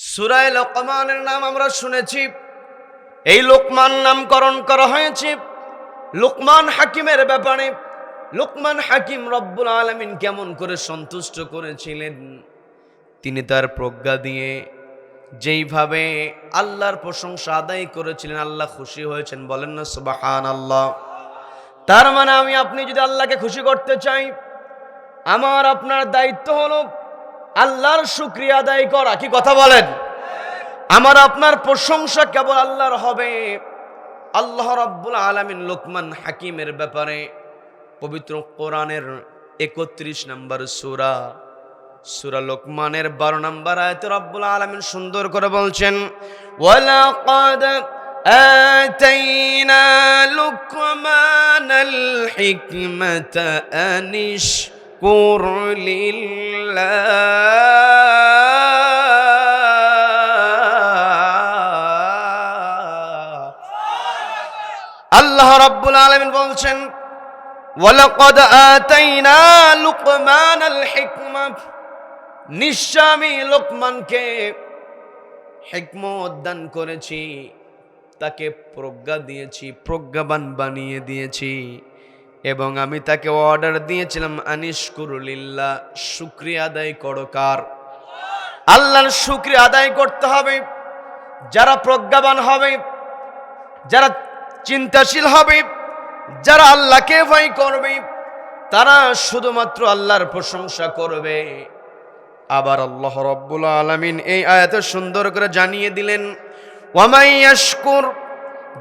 সুরায় লোকমানের নাম আমরা শুনেছি। এই লোকমান নামকরণ করা হয়েছে। লোকমান হাকিমের ব্যাপারে। লোকমান হাকিম রব্বুল আলমিন কেমন করে সন্তুষ্ট করেছিলেন? তিনি তার প্রজ্ঞা দিয়ে যেইভাবে আল্লাহর প্রশংসা আদায় করেছিলেন, আল্লাহ খুশি হয়েছেন। বলেন না সুবাহান আল্লাহ তার মানে আমি, আপনি যদি আল্লাহকে খুশি করতে চাই, আমার আপনার দায়িত্ব হলো আল্লাহর শুক্রিয়া আদায় করা কি কথা বলেন আমার আপনার প্রশংসা কেবল আল্লাহর হবে আল্লাহ রাব্বুল আলামিন লোকমান হাকিমের ব্যাপারে পবিত্র কোরআনের একত্রিশ নম্বর সূরা সূরা লোকমানের বারো নম্বর আয়াতে রব্বুল আলামিন সুন্দর করে বলছেন ওয়ালাকাদ آتينا لقمان الحكمة أن اشكر لله আল্লাহ রাব্বুল আলামিন বলছেন, ওয়ালাকাদ আতাইনা লুকমান আল হিকমা নিশ্চয় লোকমানকে হিকমত দান করেছি, তাকে প্রজ্ঞা দিয়েছি, প্রজ্ঞাবান বানিয়ে দিয়েছি, এবং আমি তাকে অর্ডার দিয়েছিলাম আনিস কুরুলিল্লাহ শুক্রিয়া আদায় করো কার? আল্লাহর শুক্রিয়া আদায় করতে হবে, যারা প্রজ্ঞাবান হবে, যারা চিন্তাশীল হবে, যারা আল্লাহকে ভয় করবে, তারা শুধুমাত্র আল্লাহর প্রশংসা করবে। আবার আল্লাহ রব্বুল আলমিন এই আয়াতে সুন্দর করে জানিয়ে দিলেন, ওয়ামাই ইয়াশকুর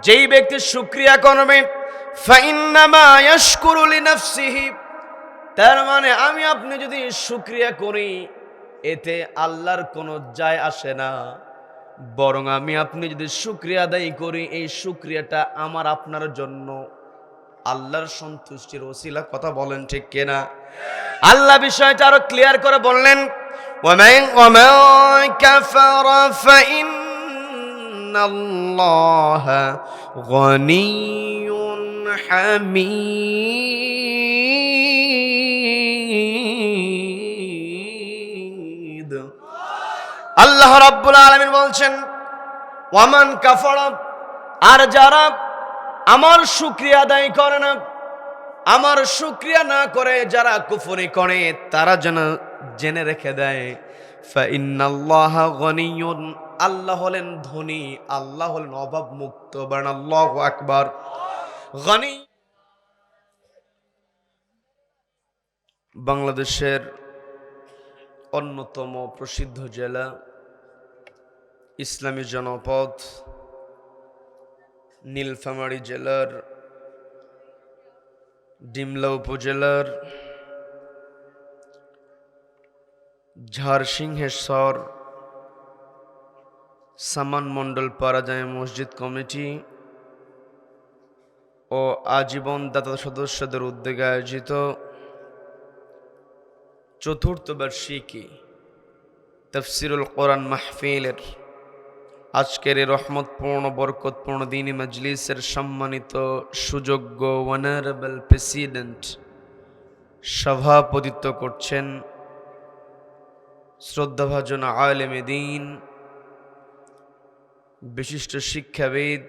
যেই ব্যক্তি শুক্রিয়া করবে তার মানে আমি আপনি যদি শুক্রিয়া করি, এতে আল্লাহর কোনো যায় আসে না। বরং আমি আপনি যদি শুক্রিয়া আদায় করি, এই শুক্রিয়াটা আমার আপনার জন্য। আল্লাহর সন্তুষ্টির ওসিলা কথা বলেন ঠিক কেনা? আল্লাহ বিষয়টা আরও ক্লিয়ার করে বললেন হামিদ। রাব্বুল আলামিন বলছেন, ওয়ামান কাফার, আর যারা আমার শুক্রিয়া আদায় করে না, আমার শুক্রিয়া না করে যারা কুফরি করে, তারা যেন জেনে রেখে দেয় আল্লাহ হলেন ধনী, আল্লাহ হলেন অভাব মুক্ত বান আল্লাহ আকবার। গনি বাংলাদেশের অন্যতম প্রসিদ্ধ জেলা ইসলামী জনপদ, নীলফামারী জেলার, ডিমলা উপজেলার, ঝাড়সিংহেশ্বর, সামান মণ্ডল পারাজায় মসজিদ কমিটি ও আজীবন দাতা সদস্যদের উদ্যোগে আয়োজিত চতুর্থ বার্ষিকী তফসিরুল কোরআন মাহফিলের আজকের রহমতপূর্ণ, বরকতপূর্ণ দিনী মজলিসের সম্মানিত সুযোগ্য ওয়ানারেবল প্রেসিডেন্ট সভাপতিত্ব করছেন শ্রদ্ধাভাজন আলেমে দিন, বিশিষ্ট শিক্ষাবিদ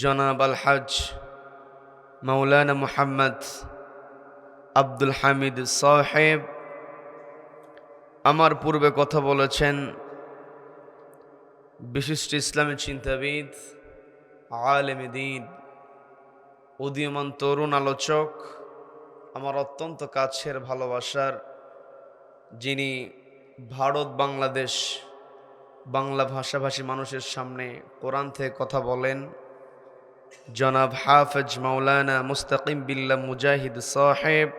জনাব আল হাজ মৌলানা মুহাম্মদ আব্দুল হামিদ সাহেব। আমার পূর্বে কথা বলেছেন বিশিষ্ট ইসলামী চিন্তাবিদ, আলেমে দিন, উদীয়মান তরুণ আলোচক, আমার অত্যন্ত কাছের ভালোবাসার, যিনি ভারত, বাংলাদেশ, বাংলা ভাষাভাষী মানুষের সামনে কোরআন থেকে কথা বলেন, জনাব হাফেজ মাওলানা মুস্তাকিম বিল্লা মুজাহিদ সাহেব।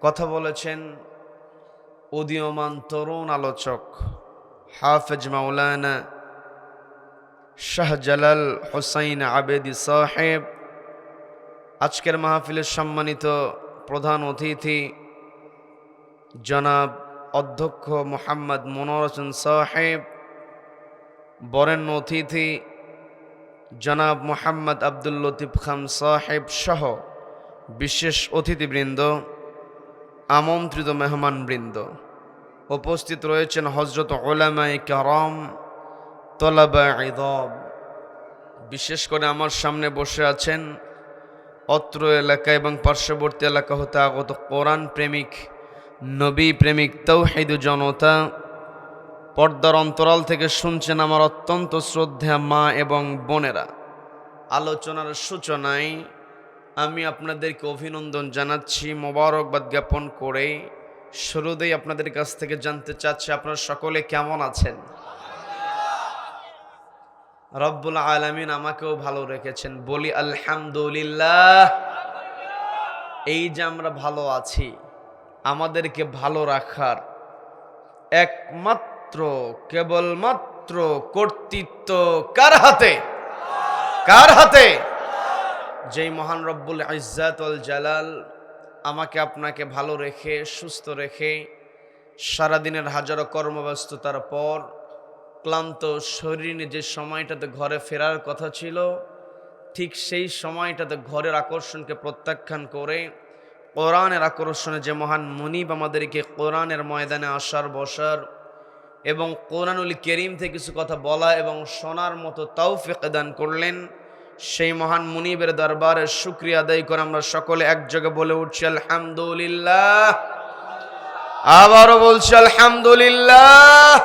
কথা বলেছেন উদীয়মান তরুণ আলোচক। হাফেজ মাওলানা শাহজালাল হোসাইন আবেদি সাহেব, আজকের মাহফিলের সম্মানিত প্রধান অতিথি জনাব অধ্যক্ষ মোহাম্মদ মনোর হোসেন সাহেব, বরেণ্য অতিথি জনাব মোহাম্মদ আব্দুল লতিফ খান সাহেব সহ বিশেষ অতিথিবৃন্দ, আমন্ত্রিত মেহমানবৃন্দ। উপস্থিত রয়েছেন হজরত ওলামাই কারম, তলাবা ইদব। বিশেষ করে আমার সামনে বসে আছেন অত্র এলাকা এবং পার্শ্ববর্তী এলাকা হতে আগত কোরআন প্রেমিক, নবী প্রেমিক তৌহিদু জনতা। পর্দার অন্তরাল থেকে শুনছেন আমার অত্যন্ত শ্রদ্ধা মা এবং বোনেরা। আলোচনার সূচনায় আমি আপনাদেরকে অভিনন্দন জানাচ্ছি, মোবারকবাদ জ্ঞাপন করে। শুরুতেই আপনাদের কাছ থেকে জানতে চাচ্ছি, আপনারা সকলে কেমন আছেন? রব্বুল আলমিন আমাকেও ভালো রেখেছেন। বলি, আলহামদুলিল্লাহ। এই যে আমরা ভালো আছি, আমাদেরকে ভালো রাখার একমাত্র, কেবলমাত্র কর্তৃত্ব কার হাতে? কার হাতে? যেই মহান রব্বুল ইজ্জাতুল জালাল আমাকে আপনাকে ভালো রেখে, সুস্থ রেখে সারাদিনের হাজারো কর্মব্যস্ততার পর ক্লান্ত শরীর যে সময়টাতে ঘরে ফেরার কথা ছিল, ঠিক সেই সময়টাতে ঘরের আকর্ষণকে প্রত্যাখ্যান করে কোরআনের আকর্ষণে যে মহান মনিব আমাদেরকে কোরআনের ময়দানে আসার, বসার এবং কোরআনুল করিম থেকে কিছু কথা বলা এবং শোনার মতো তাও তৌফিক দান করলেন। সেই মহান মুনিবের দরবারে শুক্রিয়া আদায় করে আমরা সকলে একযোগে বলে উঠছি, আলহামদুলিল্লাহ। আবারও বলছি, আলহামদুলিল্লাহ।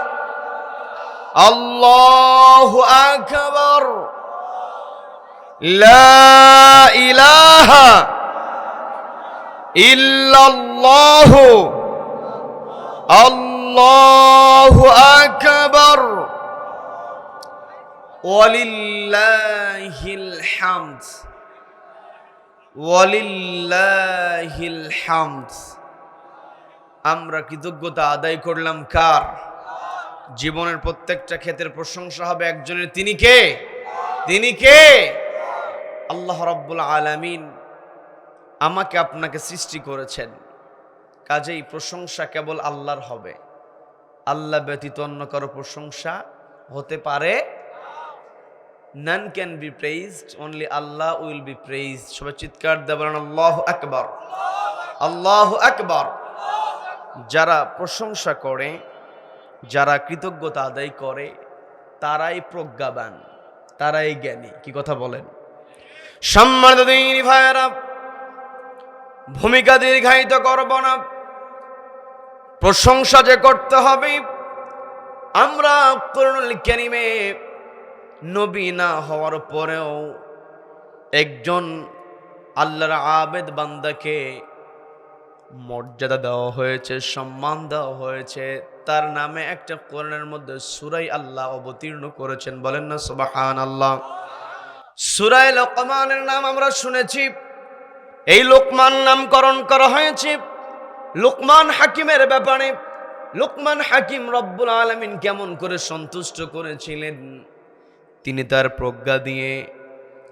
আল্লাহু আকবার। ইলাহা ইল্লাল্লাহু। আল্লাহু আকবার। আমরা কৃতজ্ঞতা আদায় করলাম কার? জীবনের প্রত্যেকটা ক্ষেত্রের প্রশংসা হবে একজনের। তিনি কে? তিনি কে? আল্লাহ রব্বুল আলামিন আমাকে আপনাকে সৃষ্টি করেছেন। কাজেই প্রশংসা কেবল আল্লাহর হবে। আল্লাহ ব্যতীত অন্য কারও প্রশংসা হতে পারে none can be praised only Allah will be praised সবাই চিৎকার দেবেন আল্লাহ আকবর আল্লাহ আকবর। যারা প্রশংসা করে, যারা কৃতজ্ঞতা আদায় করে, তারাই প্রজ্ঞাবান, তারাই জ্ঞানী। কি কথা বলেন? ভূমিকা দীর্ঘায়িত করব না। প্রশংসা যে করতে হবে, আমরা করুণুল ক্যারিমে নবী না হওয়ার পরেও একজন আল্লাহর আবেদ বান্দাকে মর্যাদা দেওয়া হয়েছে, সম্মান দেওয়া হয়েছে। তার নামে একটা কোরআনের মধ্যে সুরাই আল্লাহ অবতীর্ণ করেছেন। বলেন না সুবাহান আল্লাহ সুরাই লোকমানের নাম আমরা শুনেছি। এই লোকমান নামকরণ করা হয়েছে। লোকমান হাকিমের ব্যাপারে। লোকমান হাকিম রব্বুল আলমিন কেমন করে সন্তুষ্ট করেছিলেন? তিনি তার প্রজ্ঞা দিয়ে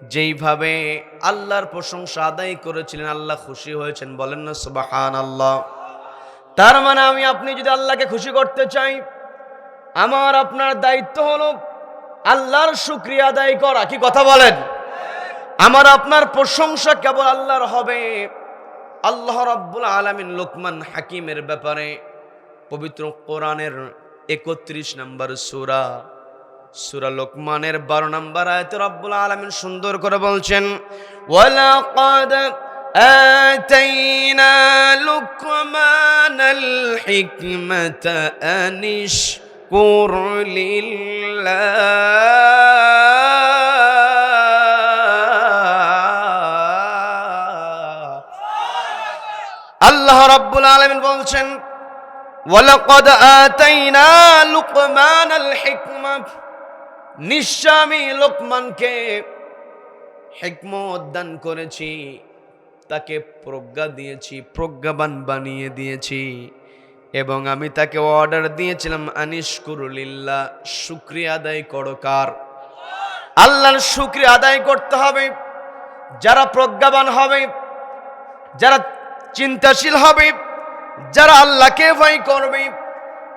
যেইভাবে আল্লাহর প্রশংসা আদায় করেছিলেন, আল্লাহ খুশি হয়েছেন। বলেন না সুবাহান আল্লাহ তার মানে আমি, আপনি যদি আল্লাহকে খুশি করতে চাই, আমার, আপনার দায়িত্ব হলো আল্লাহর শুক্রিয়া আদায় করা। কি কথা বলেন? আমার, আপনার প্রশংসা কেবল আল্লাহর হবে। আল্লাহ রাব্বুল আলামিন লোকমান হাকিমের ব্যাপারে পবিত্র কোরআনের একত্রিশ নম্বর সূরা সূরা লোকমানের বারো নম্বর আয়াতে রব্বুল আলামিন সুন্দর করে বলছেন ওয়ালাকাদ آتينا لقمان الحكمة أن اشكر لله আল্লাহ রাব্বুল আলামিন বলছেন ওয়ালাকাদ আতাইনা লুকমান আল হিকমা নিশ্চয় আমি লোকমানকে হিকমত দান করেছি, তাকে প্রজ্ঞা দিয়েছি, প্রজ্ঞাবান বানিয়ে দিয়েছি, এবং আমি তাকে অর্ডার দিয়েছিলাম আনিস কুরুলিল্লাহ শুক্রিয়া আদায় করো কার? আল্লাহর শুক্রিয়া আদায় করতে হবে, যারা প্রজ্ঞাবান হবে, যারা চিন্তাশীল হবে, যারা আল্লাহকে ভয় করবে,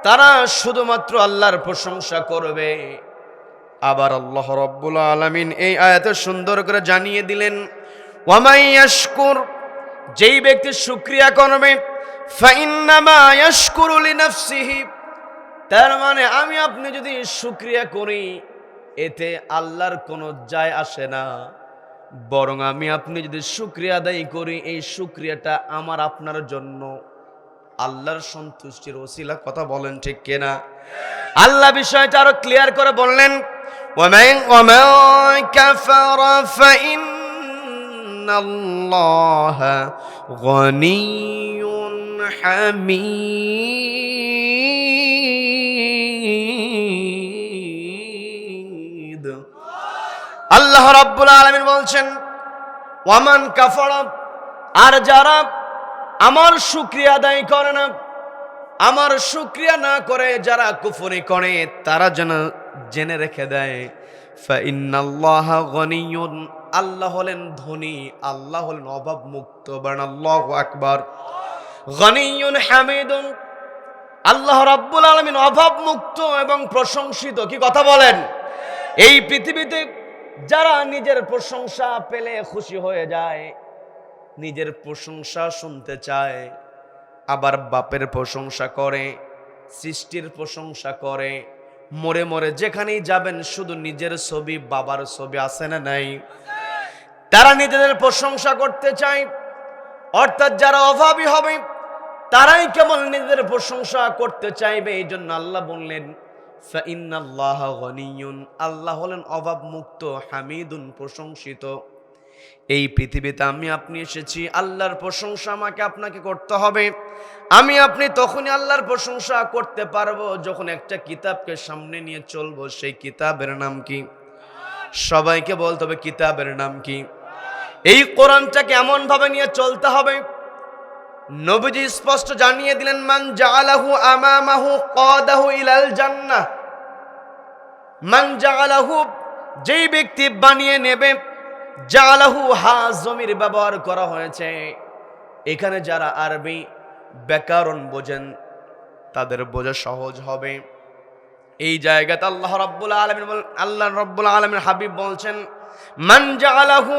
তারা শুধুমাত্র আল্লাহর প্রশংসা করবে। আবার আল্লাহ রব্বুল আলমিন এই আয়াতে সুন্দর করে জানিয়ে দিলেন ওয়ামাইয়াশকুর যেই ব্যক্তি শুক্রিয়া করবে তার মানে আমি আপনি যদি শুক্রিয়া করি, এতে আল্লাহর কোনো যায় আসে না। বরং আমি আপনি যদি শুক্রিয়া আদায় করি, এই শুক্রিয়াটা আমার আপনার জন্য। আল্লাহর সন্তুষ্টির ওসিলা কথা বলেন ঠিক কিনা? আল্লাহ বিষয়টা আরও ক্লিয়ার করে বললেন আল্লাহ রাব্বুল আলমিন বলছেন, ওয়ামান কাফর, আর যারা আমার শুক্রিয়া আদায় করে না আমার শুক্রিয়া না করে যারা কুফরি করে, তারা যেন জেনে রেখে দেয় আল্লাহ হলেন ধনী, আল্লাহ হলেন অভাব মুক্ত আল্লাহু আকবার হামিদুন। আল্লাহ রাব্বুল আলামিন অভাব মুক্ত এবং প্রশংসিত, কি কথা বলেন? এই পৃথিবীতে যারা নিজের প্রশংসা পেলে খুশি হয়ে যায়, নিজের প্রশংসা শুনতে চায় আবার বাপের প্রশংসা করে, সৃষ্টির প্রশংসা করে, মরে মরে যেখানেই যাবেন শুধু নিজের ছবি, বাবার ছবি আছে না নাই? তারা নিজেদের প্রশংসা করতে চায়, অর্থাৎ যারা অভাবী হবে, তারাই কেবল নিজেদের প্রশংসা করতে চাইবে, এই জন্য আল্লাহ বললেন আল্লাহ হলেন অভাব মুক্ত হামিদুন, প্রশংসিত। এই পৃথিবীতে আমি আপনি এসেছি, আল্লাহর প্রশংসা আমাকে আপনাকে করতে হবে। আমি আপনি তখনই আল্লাহর প্রশংসা করতে পারব যখন একটা কিতাবকে সামনে নিয়ে চলবো, সেই কিতাবের নাম কি? সবাইকে বলতে হবে কিতাবের নাম কি? এই কোরআনটাকে এমন ভাবে নিয়ে চলতে হবে। নবীজি স্পষ্ট জানিয়ে দিলেন, মান জাআলাহু আমামাহু কাদাহু ইলাল জান্নাহ। মান জাআলাহু, যেই ব্যক্তি বানিয়ে নেবে জালাহু হা জমির ব্যবহার করা হয়েছে। এখানে যারা আরবি ব্যাকরণ বোঝেন, তাদের বোঝা সহজ হবে। এই জায়গাতে আল্লাহ রব্বুল আলমিন আল্লাহ রব্বুল আলমিন হাবিব বলছেন, মান জালাহু,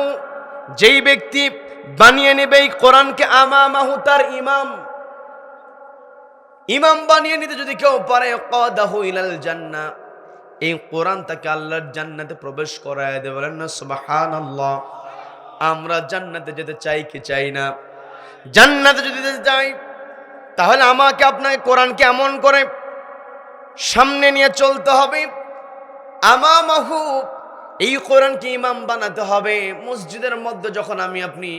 যেই ব্যক্তি বানিয়ে নেবে এই কোরআনকে আমামাহু তার ইমাম। ইমাম বানিয়ে নিতে যদি কেউ পারে, কদাহু ইলাল জান্নাহ। এই কোরআন তাকে আল্লাহর জান্নাতে প্রবেশ করায় দেবে বলেন না সুবাহান আল্লাহ আমরা জান্নাতে যেতে চাই কি চাই না? জান্নাতে যদি যেতে চাই, তাহলে আমাকে আপনাকে কোরআনকে এমন করে সামনে নিয়ে চলতে হবে। আমামাহু এই কোরআনকে ইমাম বানাতে হবে। মসজিদের মধ্যে যখন আমি আপনি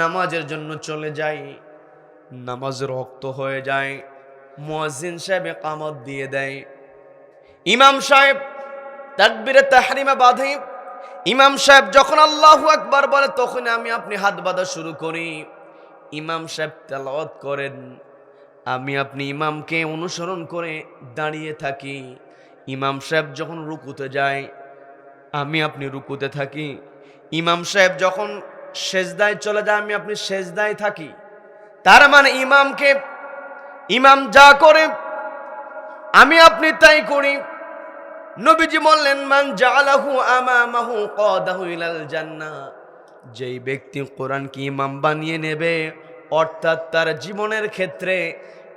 নামাজের জন্য চলে যাই, নামাজের রক্ত হয়ে যায়, মুয়াজ্জিন সাহেব কামত দিয়ে দেয়। ইমাম সাহেব তাকবিরে তাহরিমা বাঁধে। ইমাম সাহেব যখন আল্লাহু আকবার বলে, তখন আমি আপনি হাত বাঁধা শুরু করি। ইমাম সাহেব তেলাওয়াত করেন। আমি আপনি ইমামকে অনুসরণ করে দাঁড়িয়ে থাকি। ইমাম সাহেব যখন রুকুতে যায়, আমি আপনি রুকুতে থাকি। ইমাম সাহেব যখন সেজদায় চলে যায়, আমি আপনি সেজদায় থাকি। তার মানে ইমামকে, ইমাম যা করে, আমি আপনি তাই করি। নবীজি বললেন, মান জালাহু আমামাহু কদাহু ইলাল জান্নাহ। যেই ব্যক্তি কোরআনকে ইমাম বানিয়ে নেবে, অর্থাৎ তার জীবনের ক্ষেত্রে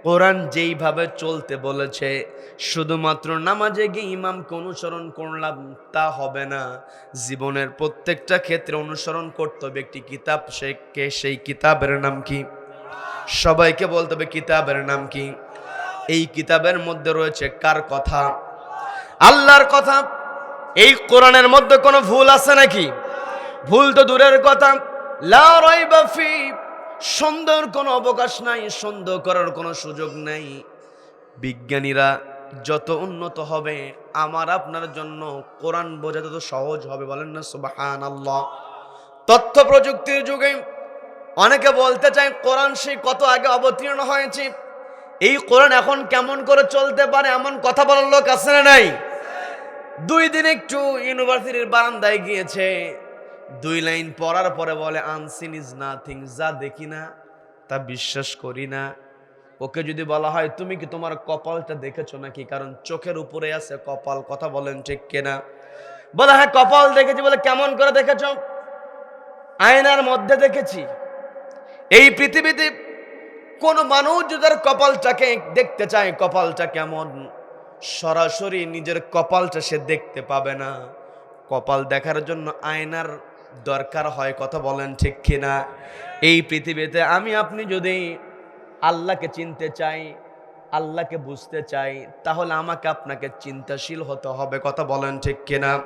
কোরআন যেইভাবে চলতে বলেছে, শুধুমাত্র নামাজে গিয়ে ইমামকে অনুসরণ করলাম তা হবে না। জীবনের প্রত্যেকটা ক্ষেত্রে অনুসরণ করতে হবে একটি কিতাব, সে কে? সেই কিতাবের নাম কি? সবাইকে বলতে হবে কিতাবের নাম কি? এই কিতাবের মধ্যে রয়েছে কার কথা? আল্লাহর কথা, এই কোরআনের মধ্যে কোনো ভুল আছে নাকি? ভুল তো দূরের কথা। লা রাইবা ফি সন্দেহের কোনো অবকাশ নাই সন্দেহ করার কোনো সুযোগ নাই। বিজ্ঞানীরা যত উন্নত হবে, আমার আপনার জন্য কোরআন বোঝা তত সহজ হবে, বলেন না সুবাহান আল্লাহ তথ্য প্রযুক্তির যুগে অনেকে বলতে চায়, কোরআন সেই কত আগে অবতীর্ণ হয়েছে? এই কোরআন এখন কেমন করে চলতে পারে, এমন কথা বলার লোক আছে না নাই? দুই দিন একটু ইউনিভার্সিটির বারান্দায় গিয়েছে। দুই লাইন পড়ার পরে বলে আনসিন ইজ নাথিং যা দেখি না, তা বিশ্বাস করি না। ওকে যদি বলা হয়, তুমি কি তোমার কপালটা দেখেছ নাকি? কারণ চোখের উপরে আছে কপাল, কথা বলেন ঠিক কিনা? বলে হ্যাঁ কপাল দেখেছি বলে কেমন করে দেখেছ? আয়নার মধ্যে দেখেছি, এই পৃথিবীতে কোন মানুষ যদি কপালটাকে দেখতে চায়, কপালটা কেমন? সরাসরি নিজের কপালটা সে দেখতে পাবে না। কপাল দেখার জন্য আয়নার দরকার হয়, কথা বলেন ঠিক কিনা? এই পৃথিবীতে আমি, আপনি যদি আল্লাহকে চিনতে চাই, আল্লাহকে বুঝতে চাই, তাহলে আমাকে আপনাকে চিন্তাশীল হতে হবে, কথা বলেন ঠিক কিনা?